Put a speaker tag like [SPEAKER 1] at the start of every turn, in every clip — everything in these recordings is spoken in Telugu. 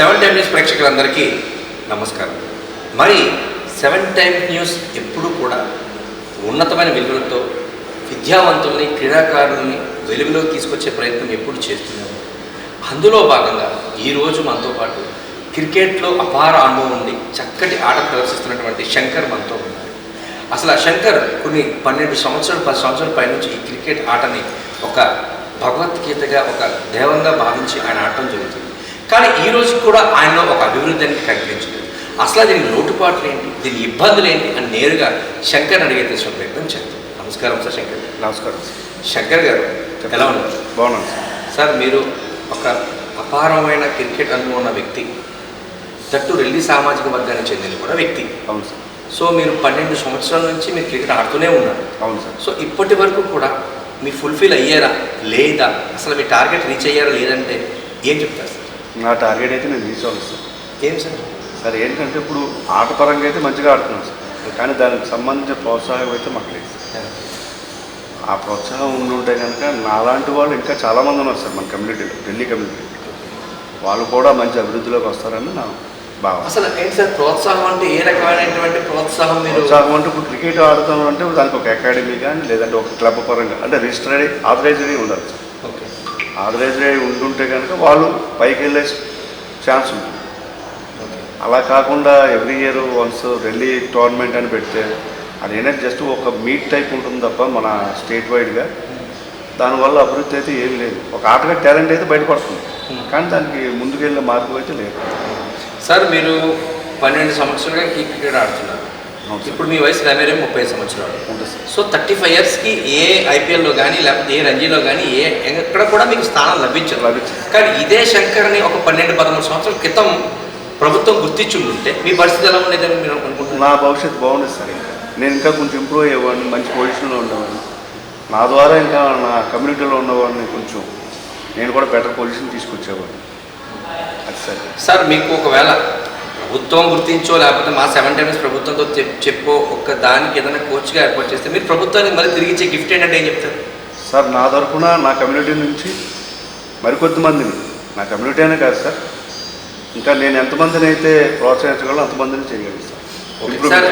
[SPEAKER 1] సెవెన్ టైమ్ న్యూస్ ప్రేక్షకులందరికీ నమస్కారం. మరి సెవెన్ టైమ్ న్యూస్ ఎప్పుడూ కూడా ఉన్నతమైన విలువలతో విద్యావంతుల్ని క్రీడాకారుల్ని వెలుగులోకి తీసుకొచ్చే ప్రయత్నం ఎప్పుడు చేస్తున్నాము అందులో భాగంగా ఈరోజు మనతో పాటు క్రికెట్లో అపార అనుభవం ఉండి చక్కటి ఆట ప్రదర్శిస్తున్నటువంటి శంకర్ మనతో ఉన్నారు. అసలు ఆ శంకర్ కొన్ని పన్నెండు సంవత్సరాలు పది సంవత్సరాల పైనుంచి ఈ క్రికెట్ ఆటని ఒక భగవద్గీతగా ఒక దేవంగా భావించి ఆయన ఆడటం జరుగుతుంది. కానీ ఈ రోజు కూడా ఆయనలో ఒక అభివృద్ధి అనేది అసలు దీనికి లోటుపాట్లు ఏంటి? దీని ఇబ్బందులు ఏంటి? అని నేరుగా శంకర్ అడిగే తెలుసుకునే ప్రయత్నం చేద్దాం. నమస్కారం సార్ శంకర్.
[SPEAKER 2] నమస్కారం
[SPEAKER 1] శంకర్ గారు ఎలా ఉన్నారు?
[SPEAKER 2] బాగున్నాను సార్.
[SPEAKER 1] సార్ మీరు ఒక అపారమైన క్రికెట్ అనుభవం ఉన్న వ్యక్తి తట్టు రెల్లి సామాజిక వర్గానికి చెందిన కూడా వ్యక్తి.
[SPEAKER 2] అవును సార్.
[SPEAKER 1] సో మీరు పన్నెండు సంవత్సరాల నుంచి మీరు క్రికెట్ ఆడుతూనే ఉన్నారు.
[SPEAKER 2] అవును సార్.
[SPEAKER 1] సో ఇప్పటి వరకు కూడా మీ ఫుల్ఫిల్ అయ్యారా? లేదా? అసలు మీ టార్గెట్ రీచ్ అయ్యారా? లేదంటే ఏం చెప్తారు సార్?
[SPEAKER 2] నా టార్గెట్ అయితే నేను రీచ్ అవ్వాలి సార్
[SPEAKER 1] ఏం సార్
[SPEAKER 2] సార్ ఏంటంటే ఇప్పుడు ఆటపరంగా అయితే మంచిగా ఆడుతున్నాను సార్ కానీ దానికి సంబంధించిన ప్రోత్సాహం అయితే మాకు లేదు ఆ ప్రోత్సాహం ఉండి ఉంటే కనుక నాలాంటి వాళ్ళు ఇంకా చాలామంది ఉన్నారు సార్ మన కమ్యూనిటీలో ఢిల్లీ కమ్యూనిటీ వాళ్ళు కూడా మంచి అభివృద్ధిలోకి వస్తారని నా భావన.
[SPEAKER 1] అసలు ఏంటి సార్ ప్రోత్సాహం అంటే ఏ రకమైనటువంటి ప్రోత్సాహం మీరు?
[SPEAKER 2] ప్రోత్సాహం అంటే ఇప్పుడు క్రికెట్ ఆడుతాం అంటే దానికి ఒక అకాడమీ కానీ లేదంటే ఒక క్లబ్ పరంగా అంటే రిజిస్టర్ ఆథరైజ్డ్ ఉండాలి సార్
[SPEAKER 1] ఓకే
[SPEAKER 2] అయి ఉంటుంటే కనుక వాళ్ళు పైకి వెళ్ళే ఛాన్స్ ఉంటుంది. అలా కాకుండా every year once Delhi tournament అని పెడితే అది ఏంటంటే జస్ట్ ఒక మీట్ టైప్ ఉంటుంది తప్ప మన స్టేట్ వైడ్గా దానివల్ల అభివృద్ధి అయితే ఏం లేదు. ఒక ఆటగా టాలెంట్ అయితే బయటపడుతుంది. కానీ దానికి ముందుకెళ్ళే మార్పు అయితే లేదు.
[SPEAKER 1] సార్ మీరు పన్నెండు సంవత్సరాలుగా ఈ క్రికెట్ ఆడుతున్నారు. ఇప్పుడు మీ వయసు నవేరే ముప్పై సంవత్సరాలు. సో థర్టీ ఫైవ్ ఇయర్స్కి ఏ ఐపీఎల్లో కానీ లేకపోతే ఏ రంజీలో కానీ ఏ ఎక్కడ కూడా మీకు స్థానం లభించదు.
[SPEAKER 2] లభించదు.
[SPEAKER 1] కానీ ఇదే శంకర్ని ఒక పన్నెండు పదమూడు సంవత్సరాల క్రితం ప్రభుత్వం గుర్తించుంటే మీ పరిస్థితి ఎలా ఉండేదని మీరు అనుకుంటున్నారు?
[SPEAKER 2] నా భవిష్యత్తు బాగుంది సార్ నేను ఇంకా కొంచెం ఇంప్రూవ్ అయ్యేవాడిని మంచి పొజిషన్లో ఉండేవాడిని. నా ద్వారా ఇంకా నా కమ్యూనిటీలో ఉన్నవాడిని కొంచెం నేను కూడా బెటర్ పొజిషన్ తీసుకొచ్చేవాడిని. అది సార్.
[SPEAKER 1] సార్ మీకు ఒకవేళ ప్రభుత్వం గుర్తించో లేకపోతే మా సెవెన్ టైమ్స్ ప్రభుత్వంతో చెప్- చెప్పో ఒక దానికి ఏదైనా కోచ్గా ఏర్పాటు చేస్తే మీరు ప్రభుత్వానికి మళ్ళీ తిరిగి ఇచ్చే గిఫ్ట్ ఏంటంటే ఏం చెప్తారు?
[SPEAKER 2] సార్ నా తరఫున నా కమ్యూనిటీ నుంచి మరికొద్ది మందిని నా కమ్యూనిటీ అనే కాదు సార్ ఇంకా నేను ఎంతమందిని అయితే ప్రోత్సహించగలను అంతమందిని చేయగలను సార్.
[SPEAKER 1] సార్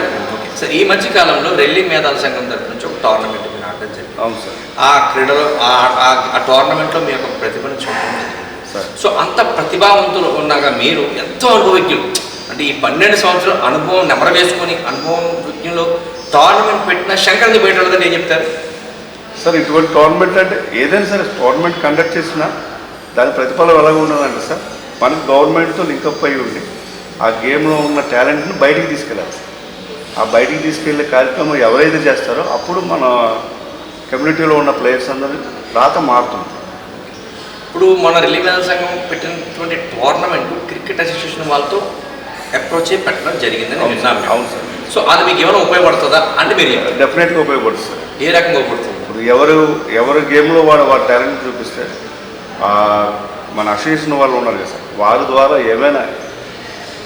[SPEAKER 1] సార్ ఈ మధ్య కాలంలో రెల్లి మేధాల సంఘం తరఫు నుంచి ఒక టోర్నమెంట్ మీరు ఆడడం జరిగింది.
[SPEAKER 2] అవును సార్.
[SPEAKER 1] ఆ క్రీడలో ఆ- టోర్నమెంట్లో మీ యొక్క ప్రతిభను చూడడం సో అంత ప్రతిభావంతులు ఉన్నాగా మీరు ఎంతో అనుభవజ్ఞులు. అంటే ఈ పన్నెండు సంవత్సరాల అనుభవం నెమర వేసుకొని అనుభవం విజ్ఞులు టోర్నమెంట్ పెట్టిన శంకర్ని బయట వెళ్ళదని ఏం చెప్తారు?
[SPEAKER 2] సార్ ఇటువంటి టోర్నమెంట్ అంటే ఏదైనా సరే టోర్నమెంట్ కండక్ట్ చేసినా దాని ప్రతిఫలం ఎలాగ ఉన్నదంటే సార్. మనకి గవర్నమెంట్తో లింకప్ అయి ఉండి ఆ గేమ్లో ఉన్న టాలెంట్ని బయటికి తీసుకెళ్ళాలి. ఆ బయటికి తీసుకెళ్ళే కార్యక్రమం ఎవరైతే చేస్తారో అప్పుడు మన కమ్యూనిటీలో ఉన్న ప్లేయర్స్ అందరి రాత మారుతుంది.
[SPEAKER 1] ఇప్పుడు మన మేధాల సంఘం పెట్టినటువంటి టోర్నమెంట్ క్రికెట్ అసోసియేషన్ వాళ్ళతో అప్రోచ్ పెట్టడం జరిగిందని
[SPEAKER 2] అవును
[SPEAKER 1] విన్నాం
[SPEAKER 2] సార్.
[SPEAKER 1] మేము.
[SPEAKER 2] అవును సార్.
[SPEAKER 1] సో అది మీకు ఏమైనా ఉపయోగపడుతుందా అంటే మీరు.
[SPEAKER 2] డెఫినెట్గా ఉపయోగపడుతుంది సార్.
[SPEAKER 1] ఏ రకంగా ఉపయోగపడుతుంది?
[SPEAKER 2] ఇప్పుడు ఎవరు ఎవరు గేమ్లో వాడు వాడి టాలెంట్ చూపిస్తే మన అసోసియేషన్ వాళ్ళు ఉన్నారు కదా సార్. వారి ద్వారా ఏమైనా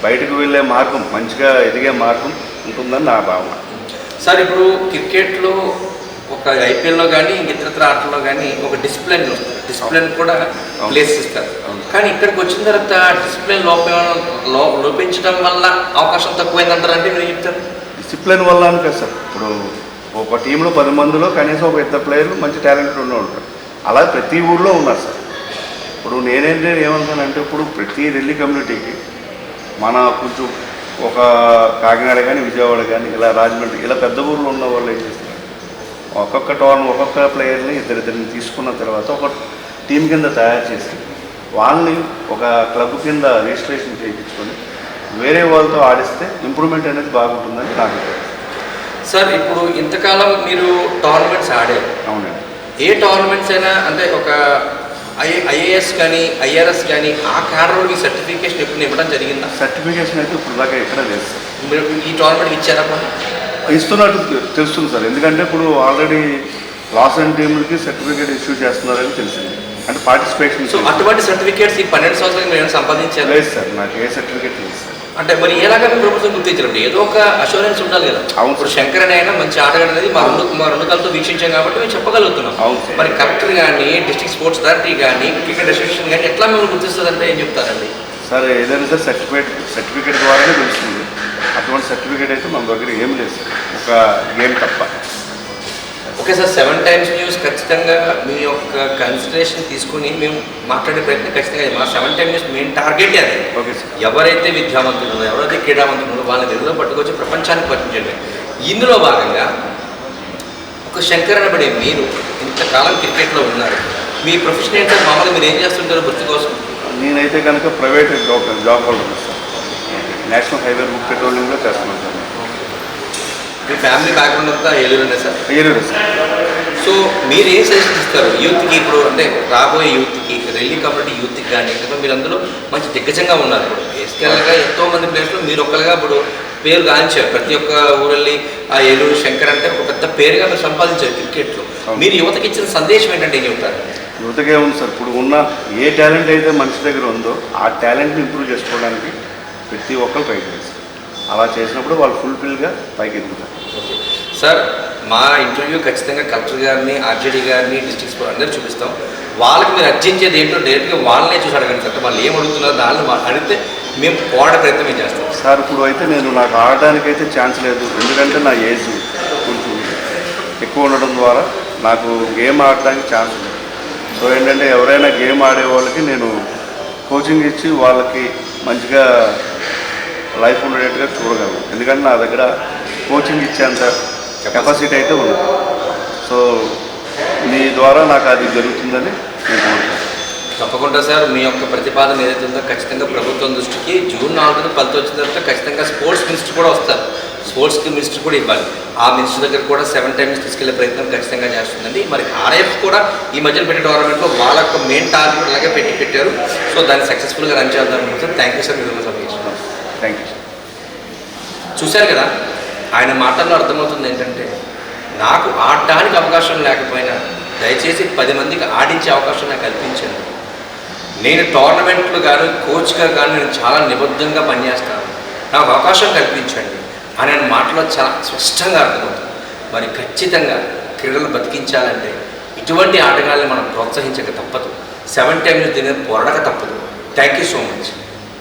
[SPEAKER 2] బయటకు వెళ్ళే మార్గం మంచిగా ఎదిగే మార్గం ఉంటుందని నా భావన.
[SPEAKER 1] సార్ ఇప్పుడు క్రికెట్లో ఒక ఐపీఎల్లో కానీ ఇతరత్ర ఆటల్లో కానీ ఒక డిసిప్లిన్ వస్తుంది. డిసిప్లిన్ కూడా. ప్లేస్ ఇస్తారు. కానీ ఇక్కడికి వచ్చిన తర్వాత డిసిప్లిన్ లోపం లోపించడం వల్ల అవకాశం తక్కువైందంటారు అంటే మీరు చెప్తారు?
[SPEAKER 2] డిసిప్లిన్ వల్ల అని కదా సార్. ఇప్పుడు ఒక టీంలో పది మందిలో కనీసం ఒక ఇద్దరు ప్లేయర్లు మంచి టాలెంట్ ఉన్న ఉంటారు. అలా ప్రతి ఊర్లో ఉన్నారు సార్. ఇప్పుడు నేనేంటే ఏమనుకున్నానంటే ఇప్పుడు ప్రతి ఢిల్లీ కమ్యూనిటీకి మన కొంచెం ఒక కాకినాడ కానీ విజయవాడ కానీ ఇలా రాజమండ్రి ఇలా పెద్ద ఊర్లో ఉన్న వాళ్ళు ఏం చేస్తారు? ఒక్కొక్క టోర్న ఒక్కొక్క ప్లేయర్ని ఇద్దరిద్దరిని తీసుకున్న తర్వాత ఒక టీం కింద తయారు చేసి వాళ్ళని ఒక క్లబ్ కింద రిజిస్ట్రేషన్ చేయించుకొని వేరే వాళ్ళతో ఆడిస్తే ఇంప్రూవ్మెంట్ అనేది బాగుంటుందని నాకు.
[SPEAKER 1] సార్ ఇప్పుడు ఇంతకాలం మీరు టోర్నమెంట్స్ ఆడారు
[SPEAKER 2] అవునండి
[SPEAKER 1] ఏ టోర్నమెంట్స్ అయినా అంటే ఒక ఐ ఐఏఎస్ కానీ ఐఆర్ఎస్ కానీ ఆ క్యాడర్లో మీ సర్టిఫికేషన్ ఎప్పుడు ఇవ్వడం జరిగిందా
[SPEAKER 2] సర్టిఫికేషన్ అయితే ఇప్పుడు దాకా ఎక్కడ లేదు సార్
[SPEAKER 1] మీరు ఈ టోర్నమెంట్ ఇచ్చారా?
[SPEAKER 2] ఇస్తున్నట్టు తెలుస్తుంది సార్. ఎందుకంటే ఇప్పుడు ఆల్రెడీ లాస్ అండ్ టీంలకి సర్టిఫికేట్ ఇష్యూ చేస్తున్నారని తెలిసింది. అంటే పార్టిసిపేషన్
[SPEAKER 1] సో అటువంటి సర్టిఫికేట్స్ ఈ పన్నెండు సంవత్సరాలు మీరు సంపాదించారు?
[SPEAKER 2] లేదు సార్ నాకు ఏ సర్టిఫికేట్ లేదు సార్.
[SPEAKER 1] అంటే మరి ఎలాగ ప్రభుత్వం గుర్తించడం ఏదో ఒక అష్యూరెన్స్ ఉండాలి కదా.
[SPEAKER 2] అవును
[SPEAKER 1] ఇప్పుడు. శంకర్ అని అయినా మంచి ఆటగాడు అనేది మా రెండు మా రెండు కళ్ళతో వీక్షించాం కాబట్టి మేము చెప్పగలుగుతున్నాం.
[SPEAKER 2] అవును.
[SPEAKER 1] మరి కలెక్టర్ కానీ డిస్ట్రిక్ట్ స్పోర్ట్స్ అథారిటీ కానీ క్రికెట్ అసోసియేషన్ కానీ ఎట్లా మేము గుర్తిస్తుందంటే ఏం చెప్తారండి?
[SPEAKER 2] సార్ ఏదైనా సార్ సర్టిఫికేట్ సర్టిఫికేట్ ద్వారానే తెలుస్తుంది అటువంటి సర్టిఫికేట్ అయితే మన దగ్గర ఏం లేదు సార్ ఒక గేమ్ తప్ప.
[SPEAKER 1] Okay sir seven times news ఖచ్చితంగా మీ యొక్క కన్సిడరేషన్ తీసుకుని మేము మాట్లాడే ప్రయత్నం ఖచ్చితంగా. మా seven time news main target అదే.
[SPEAKER 2] ఓకే సార్
[SPEAKER 1] ఎవరైతే విద్యావంతులు ఉన్నారో ఎవరైతే క్రీడావంతులు ఉన్నారో వాళ్ళని తెలుగులో పట్టుకొచ్చి ప్రపంచానికి పరిచయం ఇందులో భాగంగా ఒక శంకర్ అనబడే మీరు ఇంతకాలం క్రికెట్లో ఉన్నారు. మీ ప్రొఫెషన్ ఏంటో మామూలుగా మీరు ఏం చేస్తుంటారో గుర్తు కోసం
[SPEAKER 2] నేనైతే కనుక private job job holder national highway book పెట్రోలింగ్లో చేస్తున్నాను సార్.
[SPEAKER 1] మీ ఫ్యామిలీ బ్యాక్గ్రౌండ్ అంతా ఏలూరునే సార్?
[SPEAKER 2] ఏలూరు సార్.
[SPEAKER 1] సో మీరు ఏం సజెషన్ ఇస్తారు? యూత్కి ఇప్పుడు అంటే రాబోయే యూత్కి రెల్లీ కమ్యూనిటీ యూత్కి కానీ ఇంకా మీరు అందులో మంచి దిగ్గజంగా ఉన్నారు ఇప్పుడు. బేసికల్గా ఎంతో మంది ప్లేస్లో మీరు ఒక్కరుగా ఇప్పుడు పేరు గాంచారు. ప్రతి ఒక్క ఊళ్ళి ఆ ఏలూరు శంకర్ అంటే ఒక పెద్ద పేరుగా మీరు సంపాదించారు క్రికెట్లో. మీరు యువతకి ఇచ్చిన సందేశం ఏంటంటే ఏం చెప్తారు?
[SPEAKER 2] యువతకే ఉంది సార్? ఇప్పుడు ఉన్న ఏ టాలెంట్ అయితే మనిషి దగ్గర ఉందో ఆ టాలెంట్ని ఇంప్రూవ్ చేసుకోవడానికి ప్రతి ఒక్కరు చేస్తారు అలా చేసినప్పుడు వాళ్ళు ఫుల్ఫిల్గా పైకి ఎదుగుతారు.
[SPEAKER 1] సార్ మా ఇంటర్వ్యూ ఖచ్చితంగా కలెక్టర్ గారిని ఆర్జేడీ గారిని డిస్ట్రిక్ట్ స్కూల్ అందరూ చూపిస్తాం. వాళ్ళకి మీరు అర్జించేది ఏంటో డైరెక్ట్గా వాళ్ళనే చూసి అడగండి సార్. వాళ్ళు ఏం అడుగుతున్నారో దాన్ని అడిగితే మేము పోరాడే ప్రయత్నం మేము చేస్తాం?
[SPEAKER 2] సార్ ఇప్పుడు అయితే నేను నాకు ఆడడానికి అయితే ఛాన్స్ లేదు. ఎందుకంటే నా ఏజ్ కొంచెం ఎక్కువ ఉండడం ద్వారా నాకు గేమ్ ఆడడానికి ఛాన్స్ లేదు సో ఏంటంటే ఎవరైనా గేమ్ ఆడే వాళ్ళకి నేను కోచింగ్ ఇచ్చి వాళ్ళకి మంచిగా లైఫ్ ఉండేటట్టుగా చూడగలను. ఎందుకంటే నా దగ్గర కోచింగ్ ఇచ్చేంత కెపాసిటీ అయితే ఉంది సో మీ ద్వారా నాకు అది జరుగుతుందని నేను
[SPEAKER 1] తప్పకుండా సార్ మీ యొక్క ప్రతిపాదన ఏదైతే ఉందో ఖచ్చితంగా ప్రభుత్వం దృష్టికి జూన్ నాలుగున ఫలితం వచ్చిన తర్వాత ఖచ్చితంగా స్పోర్ట్స్ మినిస్టర్ కూడా వస్తారు. స్పోర్ట్స్కి మినిస్టర్ కూడా ఇవ్వాలి. ఆ మినిస్టర్ దగ్గర కూడా సెవెన్ టైమ్స్ తీసుకెళ్ళే ప్రయత్నం ఖచ్చితంగా చేస్తుందండి. మరి ఆర్ఎఫ్ కూడా ఈ మధ్యన పెట్టే టోర్నమెంట్లో వాళ్ళ యొక్క మెయిన్ టార్గెట్ అలాగే పెట్టి పెట్టారు. సో దాన్ని సక్సెస్ఫుల్గా రన్ చేద్దాం సార్ థ్యాంక్ యూ సార్ మీరు
[SPEAKER 2] థ్యాంక్ యూ సార్
[SPEAKER 1] చూశారు కదా ఆయన మాటల్లో అర్థమవుతుంది ఏంటంటే నాకు ఆడటానికి అవకాశం లేకపోయినా దయచేసి పది మందికి ఆడించే అవకాశం నాకు కల్పించండి. నేను టోర్నమెంట్లు కానీ కోచ్గా కానీ నేను చాలా నిబద్ధంగా పనిచేస్తాను. నాకు అవకాశం కల్పించండి అని ఆయన మాటలో చాలా స్పష్టంగా అర్థమవుతుంది. మరి ఖచ్చితంగా క్రీడలు బతికించాలంటే ఇటువంటి ఆటగాళ్ళని మనం ప్రోత్సహించక తప్పదు. సెవెన్ టైమ్స్ దీని పోరాడక తప్పదు. Thank you so much